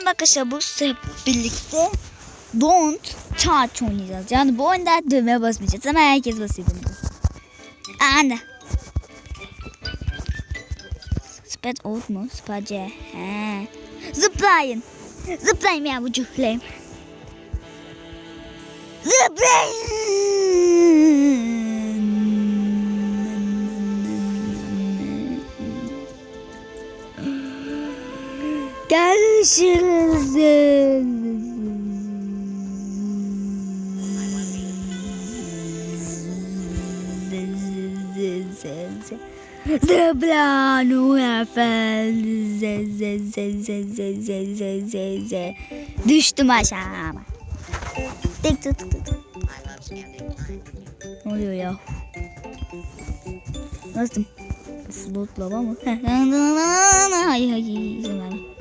Merhaba arkadaşlar bu sefer birlikte Don't Touch oynayacağız. Yani bu oyunda düğmeye basmayacağız ama herkes basıyor bunu. Anne. Spread out mu? Space. He. Zıplayın. Zıplayın ya bu cühleym. Zıplayın. Görüşürüz. Zıplanu efendim. Düştüm aşağı. Tık tık tık tık. Ne oluyor ya? Nasıl? Float lava mı? Hayır hayır izin verme.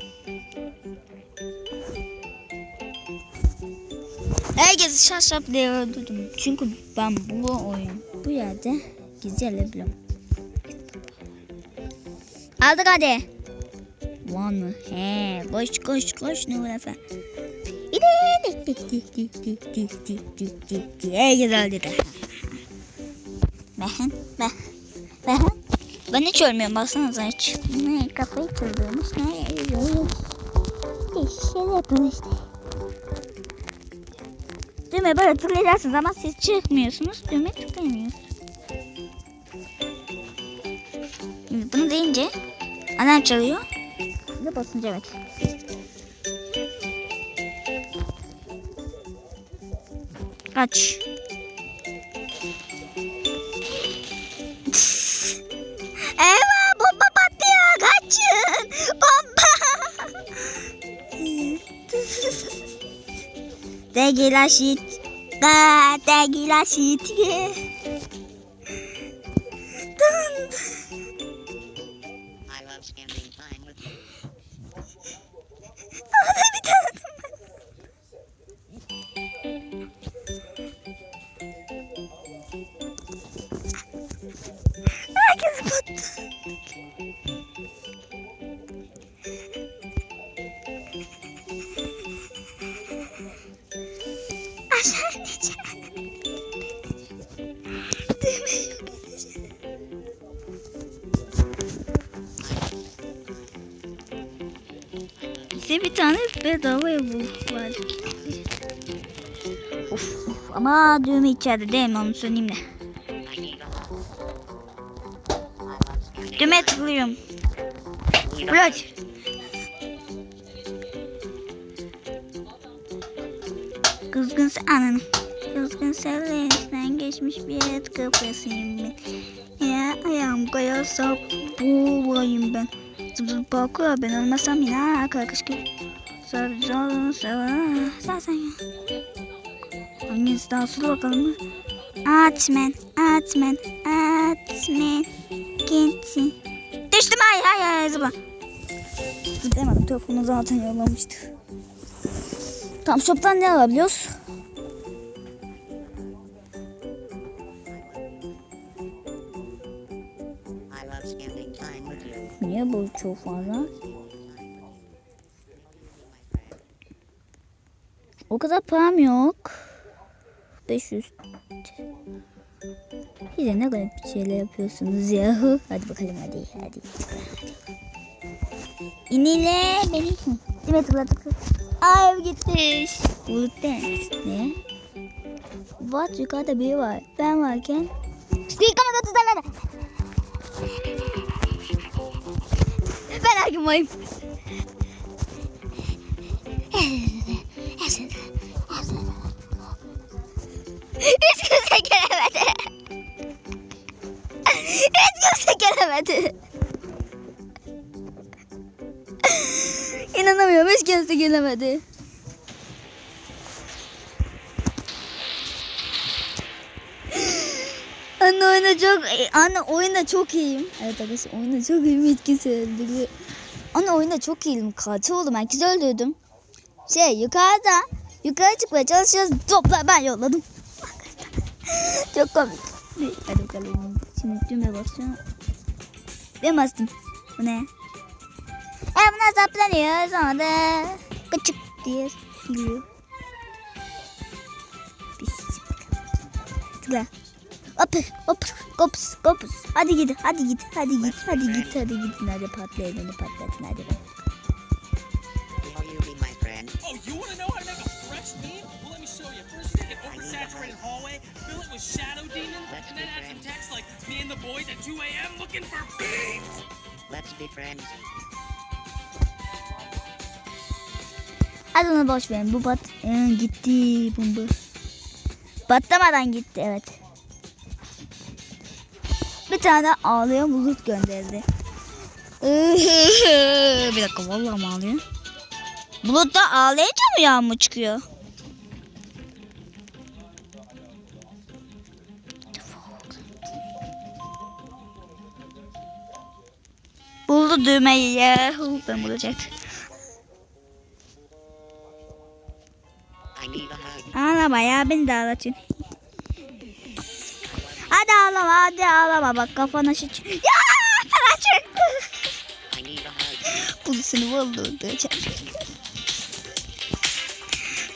Herkesi şaşırıp devirdim. Çünkü ben bu oyun bu yerde güzel biliyorum. Aldık hadi. Lan mı? He, koş koş koş ne var efendim. Ey güzel dedi. Mehen, meh, mehen. Ben hiç ölmüyorum baksanıza hiç. Ne kafayı çıldırmış ne ölüyor. Şey yapıyor işte. Değil mi? Böyle hatırlayacaksınız ama siz çıkmıyorsunuz. Ümit çıkmıyor. Bunu deyince alarm çalıyor. Ne basınca evet. Kaç. Tegi Laşit. Tegi Bize bir tane bedava bu var. Of ama düğme içeride değil mi onu söyleyeyim de. Düğme tıklıyorum. Bırak. Kızgın anın. Kızgın sevlerinden geçmiş bir et kafasıyım ben. Ya ayağım kayarsa boğulayım ben. Zıp zıp bakıyor ben olmasam yine kalkış gibi. Sadece olduğunu sever. Sen. Hangisi daha sulu bakalım mı? Atmen, atmen, atmen. Gitsin. Düştüm ay ay ay zıpla. Zıplayamadım telefonu zaten yollamıştı. Tam shop'tan ne alabiliyoruz? Çok fazla? O kadar param yok. 500. Bir de ne garip şeyler yapıyorsunuz yahu. Hadi bakalım hadi hadi. İnile beni. Değil mi tıkla tıkla. Ay gitmiş. Bulut. Ne? What yukarıda biri var. Ben varken. Ben her gün varım. Hiç kimse gelemedi. Hiç kimse gelemedi. İnanamıyorum hiç kimse gelemedi. Anne oyunda çok anne oyunda çok iyiyim. Evet arkadaşlar oyunda çok iyiyim hiç kimse öldürüyor. Anne oyunda çok iyiyim. Katil oldum. Herkesi öldürdüm. Şey yukarıda yukarı çıkmaya çalışıyoruz. Topla ben yolladım. çok komik. Hadi bakalım. Şimdi düğmeye basıyorum. Ben bastım. Bu ne? E buna saplanıyor sonra da diye geliyor. Tıkla. Hop hop kops kops. Hadi gidin hadi git hadi git hadi git hadi gidin hadi patlayın hadi patlatın hadi. Will you be my friend? Oh, you want to know how to make a fresh theme? Well, let me show you. First, you take an oversaturated hallway, fill it with shadow demons, Let's and then add some text like "Me and the boys at 2 a.m. looking for beats." Let's be friends. Hadi onu boş verin bu bat gitti bu. Patlamadan gitti evet. Bir tane ağlayan bulut gönderdi. bir dakika vallahi mı ağlıyor? Bulut da ağlayınca mı yağmur çıkıyor? Buldu düğmeyi ya. Ben hug. Ağlama ya beni de ağlatıyorsun. Ağlama hadi ağlama bak kafana şu Ya sana çıktı. Bunu seni vallahi öldüreceğim.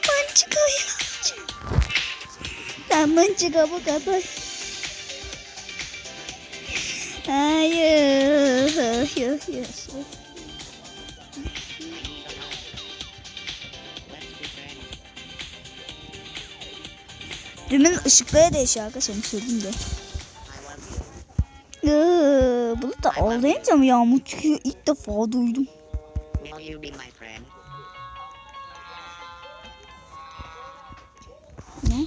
Mançıka ya. Sen mançıka bu kadar. Hayır. Be friends. Demin ışıkları değişiyor arkadaşlar söyleyeyim de. Bunu da ağlayınca mı yağmur çıkıyor? İlk defa duydum. Ne?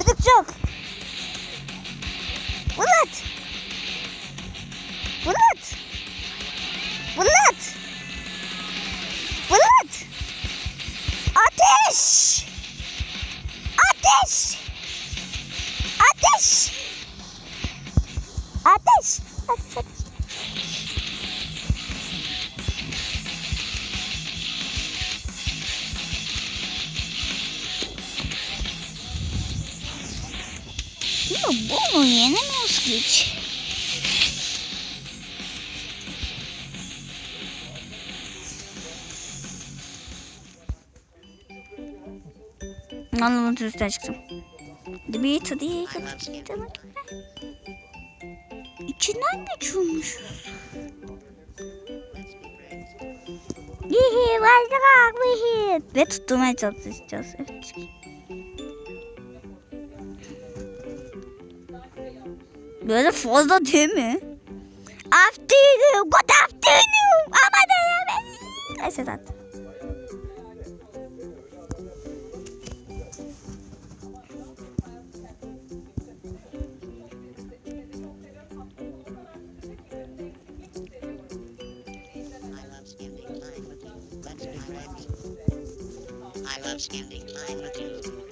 Bıdık çok. Ya bunu yenemiyoruz ki hiç. Anladım üstten çıktım. Bir skipping time. İçinden geçiyormuş. Let's be friends. Hihi başlık hihi. Ve tutturmaya çalışacağız. Evet. मेरे phone तो थे में आफ्टी good afternoon आमादे ऐसे साथ I love spending time with you.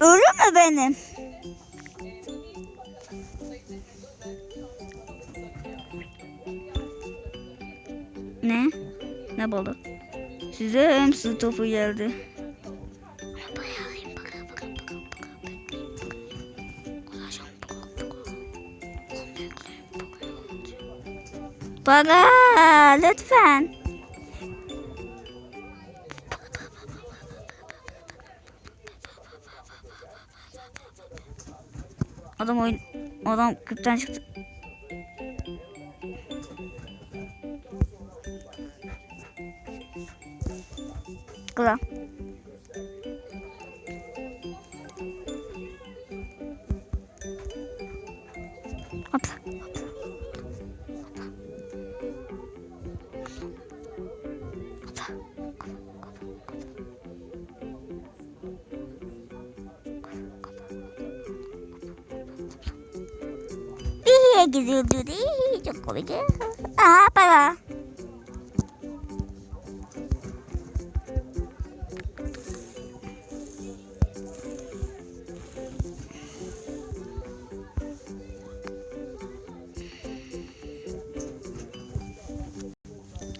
Ölü mü benim? Ne? Ne balık? Size hem su topu geldi. Para lütfen. Adam oyun adam kırktan çıktı. Kıla. İyiye gidiyordu. Çok komik. Aa para.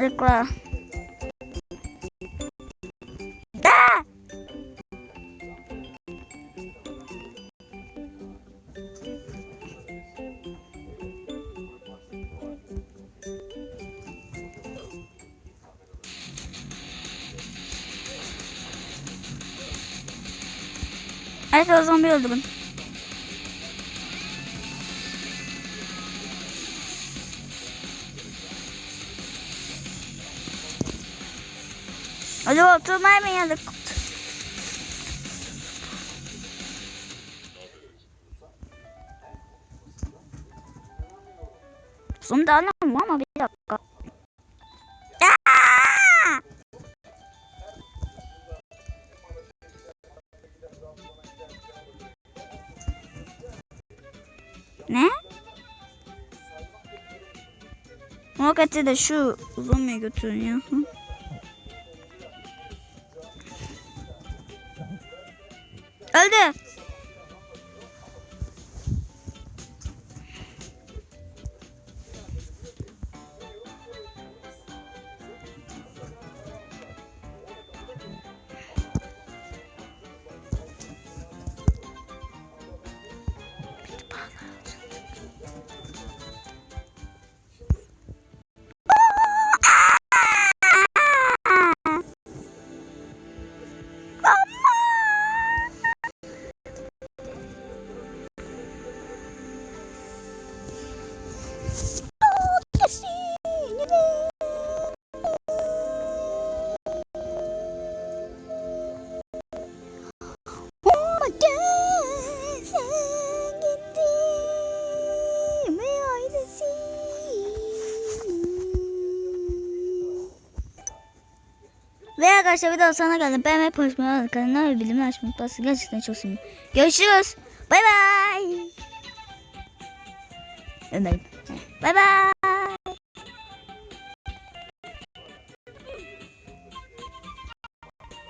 Rekla. Arkadaşlar zombi öldürün. Acaba oturmaya mı geldik? Zombi anlamam ama Ne? Roketi de şu zombiye götürün ya. Hı. Öldü. Arkadaşlar bir daha sana geldim. Ben hep hoşuma kanalına ve bildirimleri açmayı unutmasın. Gerçekten çok sevindim. Görüşürüz. Bay bay. Ömer'im. Bay bay.